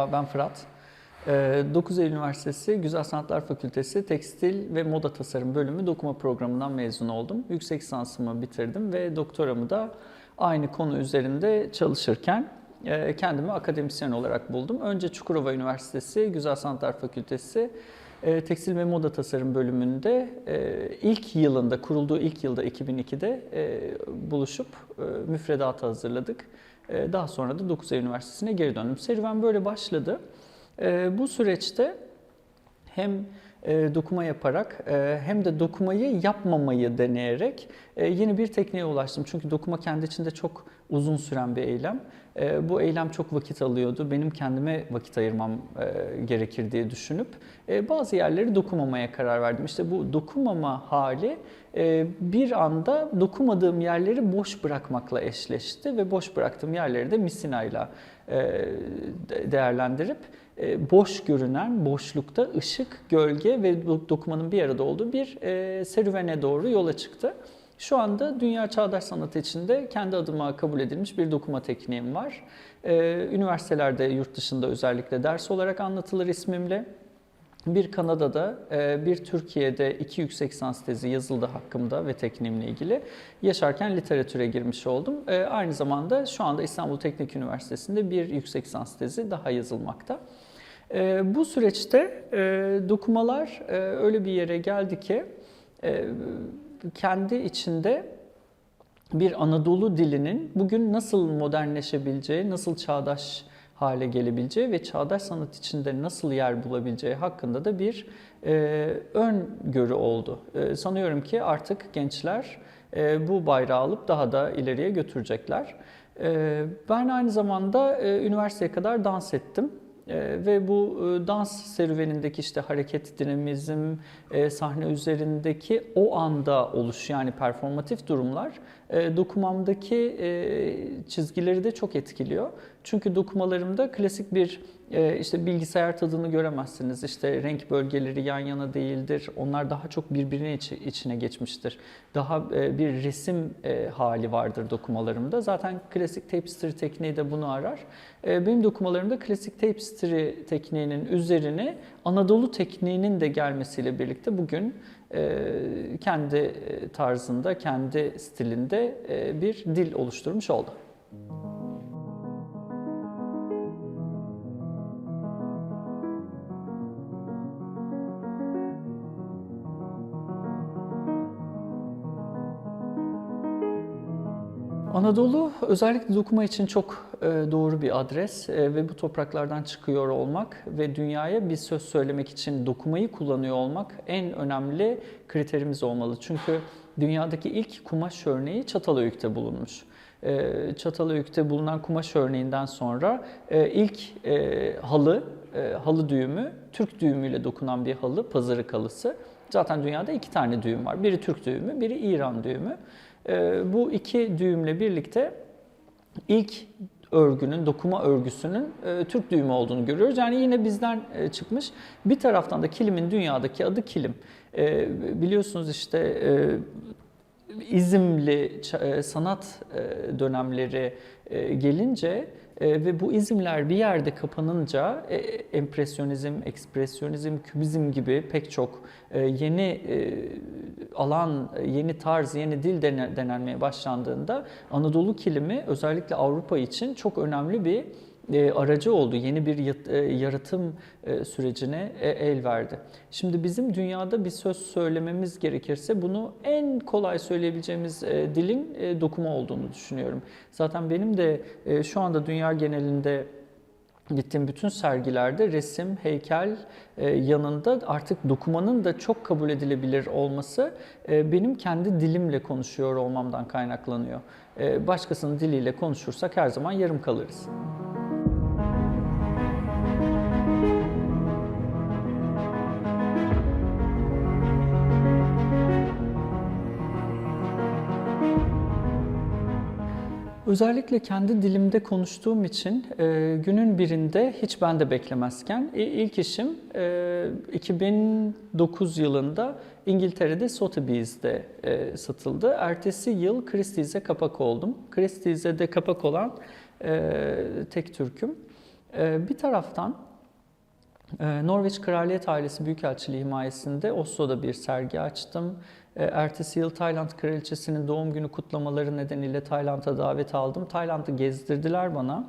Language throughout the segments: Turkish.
Merhaba ben Fırat. Ee, 9 Eylül Üniversitesi Güzel Sanatlar Fakültesi Tekstil ve Moda Tasarım bölümü dokuma programından mezun oldum. Yüksek lisansımı bitirdim ve doktoramı da aynı konu üzerinde çalışırken e, kendimi akademisyen olarak buldum. Önce Çukurova Üniversitesi Güzel Sanatlar Fakültesi e, Tekstil ve Moda Tasarım bölümünde e, ilk yılında, kurulduğu ilk yılda 2002'de e, buluşup müfredatı hazırladık. E, Daha sonra da 9 Eylül Üniversitesi'ne geri döndüm. Serüven böyle başladı. E, Bu süreçte hem e, dokuma yaparak hem de dokumayı yapmamayı deneyerek yeni bir tekniğe ulaştım. Çünkü dokuma kendi içinde çok uzun süren bir eylem. E, Bu eylem çok vakit alıyordu. Benim kendime vakit ayırmam e, gerekir diye düşünüp e, bazı yerleri dokumamaya karar verdim. İşte bu dokumama hali e, bir anda dokumadığım yerleri boş bırakmakla eşleşti ve boş bıraktığım yerleri de misinayla e, de- değerlendirip e, boş görünen boşlukta ışık, gölge ve do- dokumanın bir arada olduğu bir e, serüvene doğru yola çıktı. Şu anda dünya çağdaş sanatı içinde kendi adıma kabul edilmiş bir dokuma tekniğim var. E, Üniversitelerde, yurt dışında özellikle ders olarak anlatılır ismimle. Bir Kanada'da, e, bir Türkiye'de iki yüksek lisans tezi yazıldı hakkımda ve tekniğimle ilgili. Yaşarken literatüre girmiş oldum. E, Aynı zamanda şu anda İstanbul Teknik Üniversitesi'nde bir yüksek lisans tezi daha yazılmakta. E, Bu süreçte dokumalar öyle bir yere geldi ki kendi içinde bir Anadolu dilinin bugün nasıl modernleşebileceği, nasıl çağdaş hale gelebileceği ve çağdaş sanat içinde nasıl yer bulabileceği hakkında da bir e, öngörü oldu. E, sanıyorum ki artık gençler e, bu bayrağı alıp daha da ileriye götürecekler. E, ben aynı zamanda e, üniversiteye kadar dans ettim. E, ve bu e, dans serüvenindeki işte hareket, dinamizm, e, sahne üzerindeki o anda oluş yani performatif durumlar e, dokumamdaki e, çizgileri de çok etkiliyor. Çünkü dokumalarımda klasik bir e, işte bilgisayar tadını göremezsiniz. İşte renk bölgeleri yan yana değildir. Onlar daha çok birbirine içi- içine geçmiştir. Daha bir resim hali vardır dokumalarımda. Zaten klasik tapestry tekniği de bunu arar. Benim dokumalarımda klasik tapestry tekniğinin üzerine Anadolu tekniğinin de gelmesiyle birlikte bugün kendi e, tarzında, kendi stilinde e, bir dil oluşturmuş oldu. Anadolu özellikle dokuma için çok e, doğru bir adres E, ve bu topraklardan çıkıyor olmak ve dünyaya bir söz söylemek için dokumayı kullanıyor olmak en önemli kriterimiz olmalı. Çünkü dünyadaki ilk kumaş örneği Çatalhöyük'te bulunmuş. E, Çatalhöyük'te bulunan kumaş örneğinden sonra ilk halı, halı düğümü Türk düğümüyle dokunan bir halı, pazarık halısı. Zaten dünyada iki tane düğüm var. Biri Türk düğümü, biri İran düğümü. Ee, Bu iki düğümle birlikte ilk örgünün, dokuma örgüsünün e, Türk düğümü olduğunu görüyoruz. Yani yine bizden e, çıkmış. Bir taraftan da kilimin dünyadaki adı kilim. E, Biliyorsunuz işte e, izimli e, sanat e, dönemleri e, gelince e, ve bu izimler bir yerde kapanınca e, empresyonizm, ekspresyonizm, kübizm gibi pek çok e, yeni e, alan, yeni tarz, yeni dil dene- denenmeye başlandığında Anadolu kilimi özellikle Avrupa için çok önemli bir aracı oldu. Yeni bir e, yaratım e, sürecine e, el verdi. Şimdi bizim dünyada bir söz söylememiz gerekirse bunu en kolay söyleyebileceğimiz e, dilin e, dokuma olduğunu düşünüyorum. Zaten benim de e, şu anda dünya genelinde gittiğim bütün sergilerde resim, heykel e, yanında artık dokumanın da çok kabul edilebilir olması e, benim kendi dilimle konuşuyor olmamdan kaynaklanıyor. E, Başkasının diliyle konuşursak her zaman yarım kalırız. Özellikle kendi dilimde konuştuğum için e, günün birinde hiç ben de beklemezken ilk işim e, 2009 yılında İngiltere'de Sotheby's'de e, satıldı. Ertesi yıl Christie's'e kapak oldum. Christie's'e de kapak olan e, tek Türk'üm. Ee, bir taraftan e, Norveç Kraliyet Ailesi Büyükelçiliği himayesinde Oslo'da bir sergi açtım. E, Ertesi yıl Tayland Kraliçesi'nin doğum günü kutlamaları nedeniyle Tayland'a davet aldım. Tayland'ı gezdirdiler bana.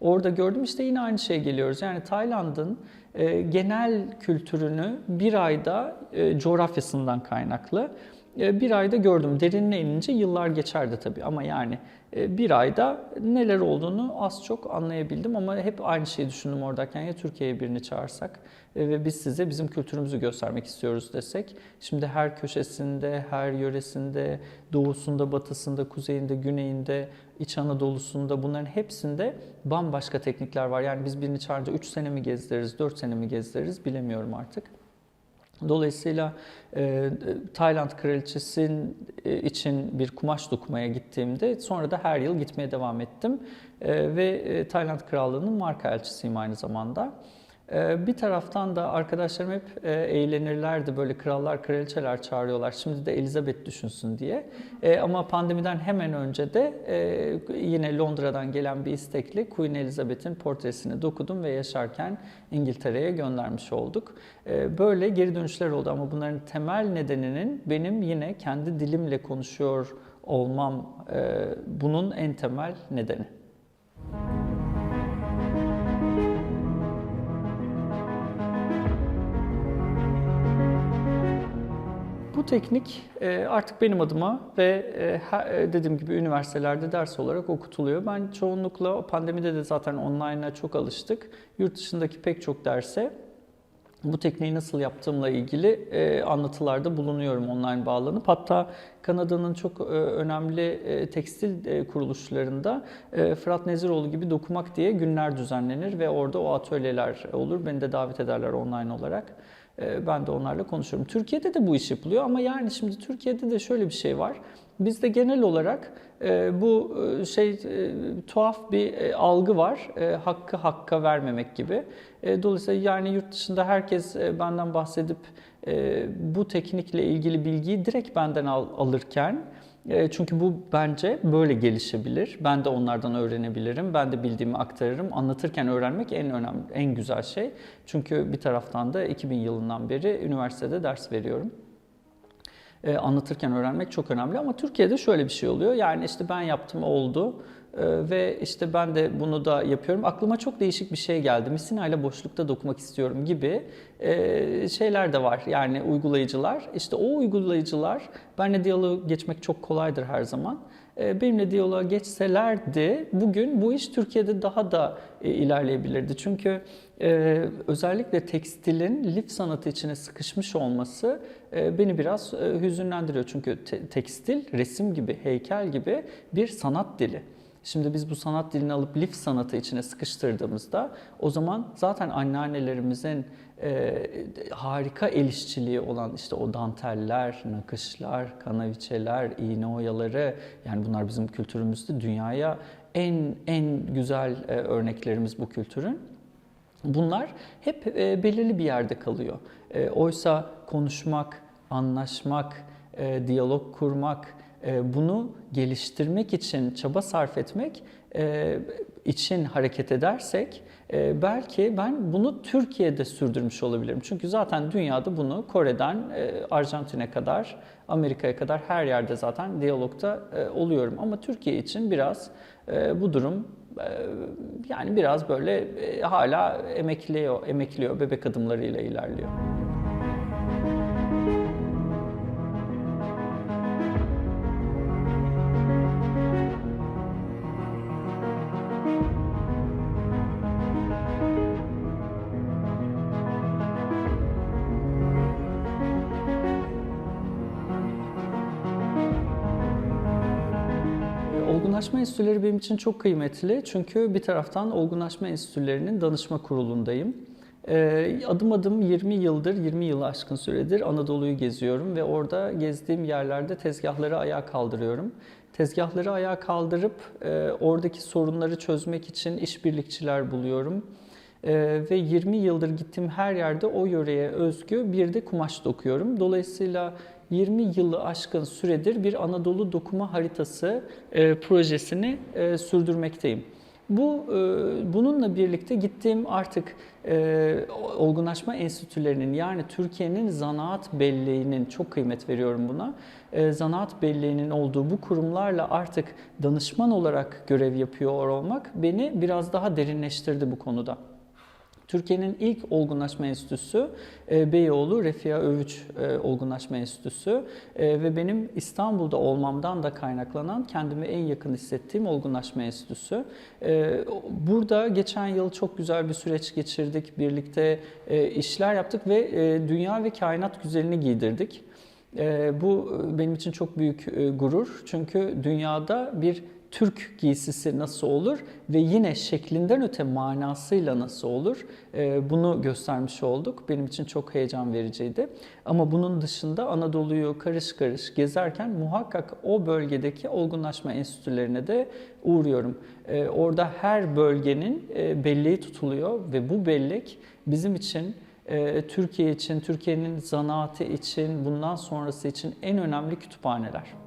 Orada gördüm işte yine aynı şeye geliyoruz. Yani Tayland'ın e, genel kültürünü bir ayda e, coğrafyasından kaynaklı bir ayda gördüm. Derinine inince yıllar geçerdi tabii ama yani e, bir ayda neler olduğunu az çok anlayabildim ama hep aynı şeyi düşündüm oradayken ya Türkiye'ye birini çağırsak e, ve biz size bizim kültürümüzü göstermek istiyoruz desek. Şimdi her köşesinde, her yöresinde, doğusunda, batısında, kuzeyinde, güneyinde, İç Anadolu'sunda bunların hepsinde bambaşka teknikler var. Yani biz birini çağırınca 3 sene mi gezdiririz, 4 sene mi gezdiririz bilemiyorum artık. Dolayısıyla e, Tayland kraliçesinin e, için bir kumaş dokumaya gittiğimde sonra da her yıl gitmeye devam ettim. E, ve e, Tayland krallığının marka elçisiyim aynı zamanda. E, bir taraftan da arkadaşlarım hep e, eğlenirlerdi böyle krallar kraliçeler çağırıyorlar şimdi de Elizabeth düşünsün diye. E, ama pandemiden hemen önce de e, yine Londra'dan gelen bir istekle Queen Elizabeth'in portresini dokudum ve yaşarken İngiltere'ye göndermiş olduk. Böyle geri dönüşler oldu ama bunların temel nedeninin benim yine kendi dilimle konuşuyor olmam bunun en temel nedeni. Bu teknik e, artık benim adıma ve e, e, dediğim gibi üniversitelerde ders olarak okutuluyor. Ben çoğunlukla pandemide de zaten online'a çok alıştık. Yurt dışındaki pek çok derse bu tekniği nasıl yaptığımla ilgili anlatılarda bulunuyorum online bağlanıp. Hatta Kanada'nın çok önemli tekstil kuruluşlarında e, Fırat Neziroğlu gibi dokumak diye günler düzenlenir ve orada o atölyeler olur. Beni de davet ederler online olarak. E, Ben de onlarla konuşuyorum. Türkiye'de de bu iş yapılıyor ama yani şimdi Türkiye'de de şöyle bir şey var. Bizde genel olarak e, bu e, şey e, tuhaf bir algı var. Hakkı hakka vermemek gibi. Dolayısıyla yani yurt dışında herkes benden bahsedip bu teknikle ilgili bilgiyi direkt benden al- alırken çünkü bu bence böyle gelişebilir. Ben de onlardan öğrenebilirim. Ben de bildiğimi aktarırım. Anlatırken öğrenmek en önemli, en güzel şey. Çünkü bir taraftan da 2000 yılından beri üniversitede ders veriyorum. E, anlatırken öğrenmek çok önemli ama Türkiye'de şöyle bir şey oluyor. Yani işte ben yaptım oldu E, ve işte ben de bunu da yapıyorum. Aklıma çok değişik bir şey geldi. Misina ile boşlukta dokumak istiyorum gibi e, şeyler de var. Yani uygulayıcılar. İşte o uygulayıcılar benimle diyaloğa geçmek çok kolaydır her zaman. E, Benimle diyaloğa geçselerdi bugün bu iş Türkiye'de daha da e, ilerleyebilirdi. Çünkü e, özellikle tekstilin lif sanatı içine sıkışmış olması e, beni biraz hüzünlendiriyor. Çünkü te- tekstil resim gibi, heykel gibi bir sanat dili. Şimdi biz bu sanat dilini alıp lif sanatı içine sıkıştırdığımızda o zaman zaten anneannelerimizin e, harika el işçiliği olan işte o danteller, nakışlar, kanaviçeler, iğne oyaları yani bunlar bizim kültürümüzde dünyaya en en güzel e, örneklerimiz bu kültürün. Bunlar hep e, belirli bir yerde kalıyor. E, oysa konuşmak, anlaşmak, e, diyalog kurmak, e, bunu geliştirmek için çaba sarf etmek e, için hareket edersek e, belki ben bunu Türkiye'de sürdürmüş olabilirim. Çünkü zaten dünyada bunu Kore'den e, Arjantin'e kadar, Amerika'ya kadar her yerde zaten diyalogta e, oluyorum. Ama Türkiye için biraz bu durum yani biraz böyle hala emekliyor, emekliyor, bebek adımlarıyla ilerliyor. Olgunlaşma enstitüleri benim için çok kıymetli. Çünkü bir taraftan olgunlaşma enstitülerinin danışma kurulundayım. Ee, Adım adım 20 yıldır, 20 yılı aşkın süredir Anadolu'yu geziyorum ve orada gezdiğim yerlerde tezgahları ayağa kaldırıyorum. Tezgahları ayağa kaldırıp e, oradaki sorunları çözmek için işbirlikçiler buluyorum. Ee, ve 20 yıldır gittiğim her yerde o yöreye özgü bir de kumaş dokuyorum. Dolayısıyla 20 yılı aşkın süredir bir Anadolu dokuma haritası e, projesini e, sürdürmekteyim. Bu e, bununla birlikte gittiğim artık e, olgunlaşma enstitülerinin yani Türkiye'nin zanaat belleğinin çok kıymet veriyorum buna. E, zanaat belleğinin olduğu bu kurumlarla artık danışman olarak görev yapıyor olmak beni biraz daha derinleştirdi bu konuda. Türkiye'nin ilk olgunlaşma enstitüsü e, Beyoğlu Refia Övüç e, Olgunlaşma Enstitüsü e, ve benim İstanbul'da olmamdan da kaynaklanan kendimi en yakın hissettiğim olgunlaşma enstitüsü. Burada geçen yıl çok güzel bir süreç geçirdik, birlikte işler yaptık ve dünya ve kainat güzelini giydirdik. Bu benim için çok büyük gurur çünkü dünyada bir Türk giysisi nasıl olur ve yine şeklinden öte manasıyla nasıl olur ee, bunu göstermiş olduk. Benim için çok heyecan vericiydi. Ama bunun dışında Anadolu'yu karış karış gezerken muhakkak o bölgedeki olgunlaşma enstitülerine de uğruyorum. Ee, orada her bölgenin e, belleği tutuluyor ve bu bellek bizim için e, Türkiye için, Türkiye'nin zanaatı için, bundan sonrası için en önemli kütüphaneler.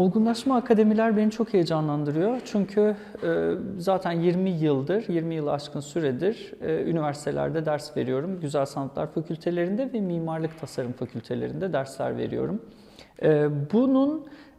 Olgunlaşma akademiler beni çok heyecanlandırıyor. Çünkü e, zaten 20 yıldır, 20 yılı aşkın süredir e, üniversitelerde ders veriyorum. Güzel Sanatlar Fakültelerinde ve Mimarlık Tasarım Fakültelerinde dersler veriyorum.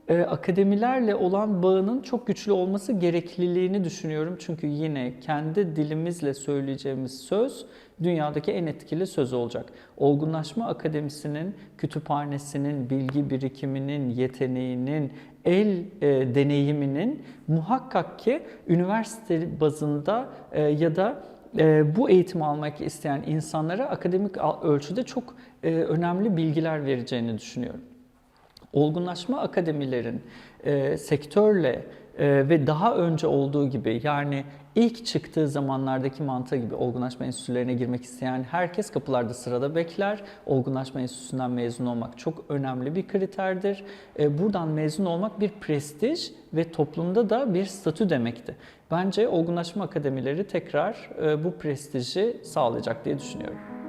E, akademilerle olan bağının çok güçlü olması gerekliliğini düşünüyorum. Çünkü yine kendi dilimizle söyleyeceğimiz söz dünyadaki en etkili söz olacak. Olgunlaşma Akademisi'nin, kütüphanesinin, bilgi birikiminin, yeteneğinin, el e, deneyiminin muhakkak ki üniversite bazında e, ya da e, bu eğitimi almak isteyen insanlara akademik ölçüde çok e, önemli bilgiler vereceğini düşünüyorum. Olgunlaşma akademilerin e, sektörle e, ve daha önce olduğu gibi yani ilk çıktığı zamanlardaki mantığı gibi olgunlaşma enstitülerine girmek isteyen herkes kapılarda sırada bekler. Olgunlaşma enstitüsünden mezun olmak çok önemli bir kriterdir. E, buradan mezun olmak bir prestij ve toplumda da bir statü demekti. Bence olgunlaşma akademileri tekrar e, bu prestiji sağlayacak diye düşünüyorum.